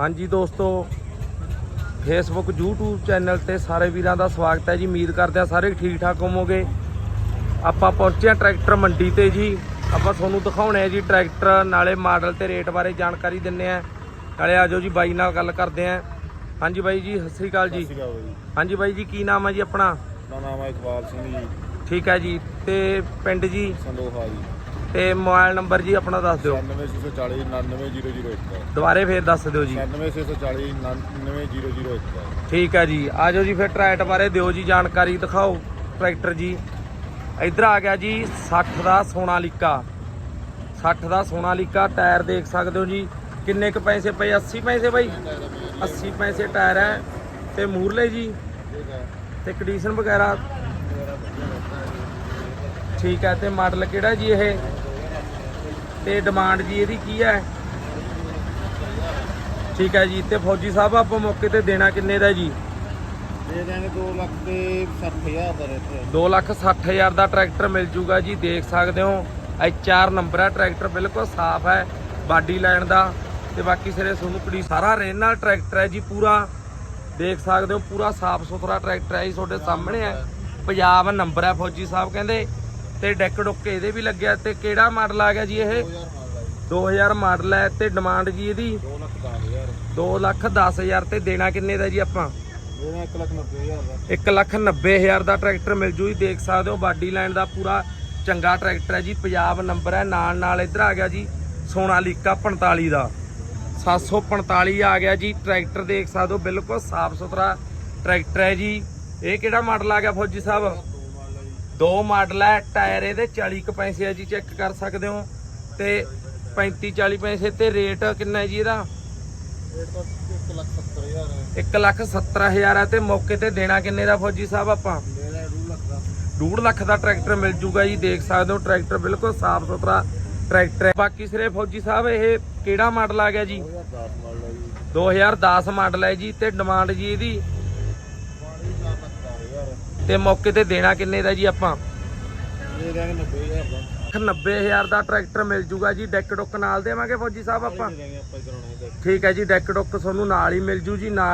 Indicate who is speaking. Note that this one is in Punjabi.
Speaker 1: ਹਾਂਜੀ ਦੋਸਤੋ ਫੇਸਬੁੱਕ YouTube ਚੈਨਲ ਤੇ ਸਾਰੇ ਵੀਰਾਂ ਦਾ ਸਵਾਗਤ ਹੈ ਜੀ। ਉਮੀਦ ਕਰਦੇ ਆ ਸਾਰੇ ਠੀਕ ਠਾਕ ਹੋਵੋਗੇ। ਆਪਾਂ ਪਹੁੰਚੇ ਆ ਟਰੈਕਟਰ ਮੰਡੀ ਤੇ ਜੀ। ਆਪਾਂ ਤੁਹਾਨੂੰ ਦਿਖਾਉਣੇ ਆ ਜੀ ਟਰੈਕਟਰ ਨਾਲੇ ਮਾਡਲ ਤੇ ਰੇਟ ਬਾਰੇ ਜਾਣਕਾਰੀ ਦਿੰਨੇ ਆ ਨਾਲੇ ਆਜੋ ਜੀ ਬਾਈ ਨਾਲ ਗੱਲ ਕਰਦੇ ਆ ਹਾਂਜੀ ਬਾਈ ਜੀ ਸਤਿ ਸ੍ਰੀ ਅਕਾਲ ਜੀ। ਹਾਂਜੀ ਬਾਈ ਜੀ ਕੀ ਨਾਮ ਹੈ ਜੀ ਆਪਣਾ?
Speaker 2: ਨਾਮ ਹੈ ਇਕਬਾਲ ਸਿੰਘ ਜੀ।
Speaker 1: ਠੀਕ ਹੈ ਜੀ। ਤੇ ਪਿੰਡ ਜੀ?
Speaker 2: ਸੰਦੋਹਾ ਜੀ।
Speaker 1: ਤੇ ਮੋਬਾਈਲ ਨੰਬਰ ਜੀ ਆਪਣਾ ਦੱਸ ਦਿਓ।
Speaker 2: 9640 99001
Speaker 1: ਦੁਬਾਰੇ ਫੇਰ ਦੱਸ ਦਿਓ ਜੀ।
Speaker 2: 9640 99001
Speaker 1: ਠੀਕ ਹੈ ਜੀ। ਆਜੋ ਜੀ ਫਿਰ ਟਰੈਕਟਰ ਬਾਰੇ ਦਿਓ ਜੀ ਜਾਣਕਾਰੀ ਦਿਖਾਓ ਟਰੈਕਟਰ ਜੀ। ਇੱਧਰ ਆ ਗਿਆ ਜੀ 60 ਦਾ ਸੋਨਾਲੀਕਾ 60 ਦਾ ਸੋਨਾਲੀਕਾ ਟਾਇਰ ਦੇਖ ਸਕਦੇ ਹੋ ਜੀ। ਕਿੰਨੇ ਕ ਪੈਸੇ ਪਏ? 80 ਪੈਸੇ ਬਾਈ? 80 ਪੈਸੇ ਟਾਇਰ ਹੈ। ਤੇ ਮੂਰਲੇ ਜੀ? ਤੇ ਕੰਡੀਸ਼ਨ ਵਗੈਰਾ? ਠੀਕ ਹੈ ਤੇ ਮਾਡਲ ਕਿਹੜਾ ਜੀ ਇਹ? ਤੇ ਡਿਮਾਂਡ ਜੀ ਇਹਦੀ ਕੀ ਹੈ? ਠੀਕ ਹੈ ਜੀ ਤੇ ਫੌਜੀ ਸਾਹਿਬ ਆਪਾਂ ਮੌਕੇ ਤੇ ਦੇਣਾ ਕਿੰਨੇ ਦਾ ਜੀ?
Speaker 2: ਦੇ ਦੇਣਗੇ 2 ਲੱਖ ਤੇ 60000 ਦਾ ਰੇਟ
Speaker 1: 2 ਲੱਖ 60 ਹਜ਼ਾਰ ਦਾ ਟਰੈਕਟਰ ਮਿਲ ਜੂਗਾ ਜੀ ਦੇਖ ਸਕਦੇ ਹੋ। ਐਚ ਆਰ ਨੰਬਰ ਹੈ ਟਰੈਕਟਰ ਬਿਲਕੁਲ ਸਾਫ਼ ਹੈ ਬਾਡੀ ਲਾਈਨ ਦਾ। ਤੇ ਬਾਕੀ ਸਿਰੇ ਤੁਹਾਨੂੰ ਕੜੀ ਸਾਰਾ ਰੇਨ ਨਾਲ ਟਰੈਕਟਰ ਹੈ ਜੀ ਪੂਰਾ। ਦੇਖ ਸਕਦੇ ਹੋ ਪੂਰਾ ਸਾਫ਼ ਸੁਥਰਾ ਟਰੈਕਟਰ ਹੈ ਜੀ ਤੁਹਾਡੇ ਸਾਹਮਣੇ ਹੈ। ਪੰਜਾਬ ਨੰਬਰ ਹੈ ਫੌਜੀ ਸਾਹਿਬ ਕਹਿੰਦੇ। ਤੇ ਡੈਕ ਡੁੱਕ ਇਹਦੇ ਵੀ ਲੱਗਿਆ ਤੇ ਕਿਹੜਾ ਮਾਡਲ ਆ ਗਿਆ ਜੀ ਇਹ?
Speaker 2: 2000 ਮਾਡਲ
Speaker 1: 2000 ਮਾਡਲ
Speaker 2: ਹੈ
Speaker 1: ਤੇ ਡਿਮਾਂਡ ਜੀ ਇਹਦੀ?
Speaker 2: 2 ਲੱਖ 10000
Speaker 1: 2 ਲੱਖ 10 ਹਜ਼ਾਰ ਤੇ ਦੇਣਾ ਕਿੰਨੇ ਦਾ ਜੀ ਆਪਾਂ?
Speaker 2: ਦੇ 1 ਲੱਖ 90000 ਦਾ
Speaker 1: 1 ਲੱਖ 90 ਹਜ਼ਾਰ ਦਾ ਟਰੈਕਟਰ ਮਿਲ ਜੂ ਜੀ, ਦੇਖ ਸਕਦੇ ਹੋ, ਬਾਡੀ ਲਾਈਨ ਦਾ ਪੂਰਾ ਚੰਗਾ ਟਰੈਕਟਰ ਹੈ ਜੀ ਪੰਜਾਬ ਨੰਬਰ ਹੈ, ਨਾਲ ਨਾਲ ਇੱਧਰ ਆ ਗਿਆ ਜੀ, ਸੋਨਾਲੀਕਾ 45 ਦਾ। 745 ਆ ਗਿਆ ਜੀ, ਟਰੈਕਟਰ ਦੇਖ ਸਕਦੇ ਹੋ, ਬਿਲਕੁਲ ਸਾਫ਼ ਸੁਥਰਾ ਟਰੈਕਟਰ ਹੈ ਜੀ। ਇਹ ਕਿਹੜਾ ਮਾਡਲ ਆ ਗਿਆ ਫੌਜੀ ਸਾਹਿਬ? ਦੋ ਮਾਡਲ ਹੈ ਟਾਇਰ ਇਹਦੇ 40 ਕੁ ਪੈਸੇ ਆ ਜੀ ਚੈੱਕ ਕਰ ਸਕਦੇ ਹੋ। ਤੇ 35 40 ਪੈਸੇ ਤੇ ਰੇਟ ਕਿੰਨਾ ਹੈ ਜੀ ਇਹਦਾ?
Speaker 2: ਰੇਟ ਤਾਂ 1 ਲੱਖ 70000 ਹੈ
Speaker 1: ਤੇ ਮੌਕੇ ਤੇ ਦੇਣਾ ਕਿੰਨੇ ਦਾ ਫੌਜੀ ਸਾਹਿਬ ਆਪਾਂ?
Speaker 2: 2 ਲੱਖ ਦਾ
Speaker 1: ਟਰੈਕਟਰ ਮਿਲ ਜੂਗਾ ਜੀ, ਦੇਖ ਸਕਦੇ ਹੋ, ਟਰੈਕਟਰ ਬਿਲਕੁਲ ਸਾਫ਼ ਸੁਥਰਾ ਟਰੈਕਟਰ ਹੈ। ਬਾਕੀ ਸਿਰੇ ਫੌਜੀ ਸਾਹਿਬ, ਇਹ ਕਿਹੜਾ ਮਾਡਲ ਆ ਗਿਆ ਜੀ?
Speaker 2: 2010 ਮਾਡਲ ਹੈ ਜੀ
Speaker 1: 2010 ਮਾਡਲ ਹੈ ਜੀ, ਤੇ ਡਿਮਾਂਡ ਜੀ ਇਹਦੀ?
Speaker 2: ਪਾਣੀ 4 ਲੱਖ 10000
Speaker 1: ਤੇ ਮੌਕੇ ਤੇ ਦੇਣਾ ਕਿੰਨੇ ਦਾ ਜੀ ਆਪਾਂ?
Speaker 2: ਦੇ ਦੇਣਗੇ 90000 ਦਾ।
Speaker 1: 90000 ਦਾ ਟਰੈਕਟਰ ਮਿਲ ਜੂਗਾ ਜੀ ਡੈਕ ਡੁੱਕ ਨਾਲ ਦੇਵਾਂਗੇ ਫੌਜੀ ਸਾਹਿਬ ਆਪਾਂ? ਠੀਕ ਹੈ ਜੀ ਡੈਕ ਡੁੱਕ ਤੁਹਾਨੂੰ ਨਾਲ ਹੀ ਮਿਲ ਜੂ ਜੀ ਨਾਲ